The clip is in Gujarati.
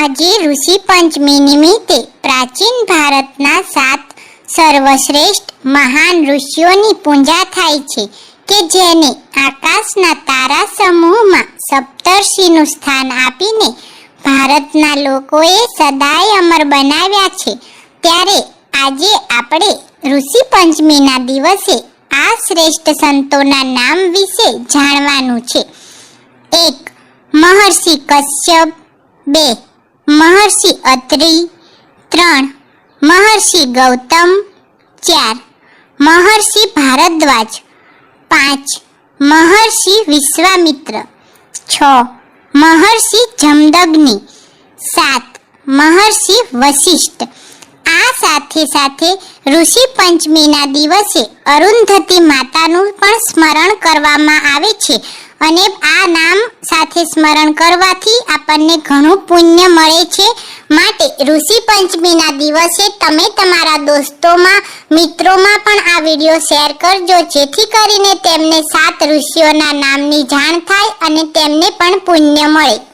આજે ઋષિ પંચમી નિમિત્તે પ્રાચીન ભારતના સાત સર્વશ્રેષ્ઠ મહાન ઋષિઓની પૂજા થાય છે કે જેને આકાશના તારા સમૂહમાં સપ્તર્ષિનું સ્થાન આપીને ભારતના લોકોએ સદાય અમર બનાવ્યા છે. ત્યારે આજે આપણે ઋષિ પંચમીના દિવસે આ શ્રેષ્ઠ સંતોના નામ વિશે જાણવાનું છે. એક, મહર્ષિ કશ્યપ. બે મહર્ષિ અત્રી, ત્રણ, મહર્ષિ ગૌતમ, ચાર, મહર્ષિ ભારદ્વાજ, પાંચ, મહર્ષિ વિશ્વામિત્ર, છ, મહર્ષિ જમદગ્નિ, સાત, મહર્ષિ વશિષ્ઠ. આ સાથે સાથે ઋષિ પંચમીના દિવસે અરુંધતી માતાનું પણ સ્મરણ કરવામાં આવે છે. અને આ નામ સાથે સ્મરણ કરવાથી આપણને ઘણું પુણ્ય મળે છે. માટે ઋષિ પંચમીના દિવસે તમે તમારા દોસ્તોમાં, મિત્રોમાં પણ આ વીડિયો શેર કરજો, જેથી કરીને તેમને સાત ઋષિઓના નામની જાણ થાય અને તેમને પણ પુણ્ય મળે.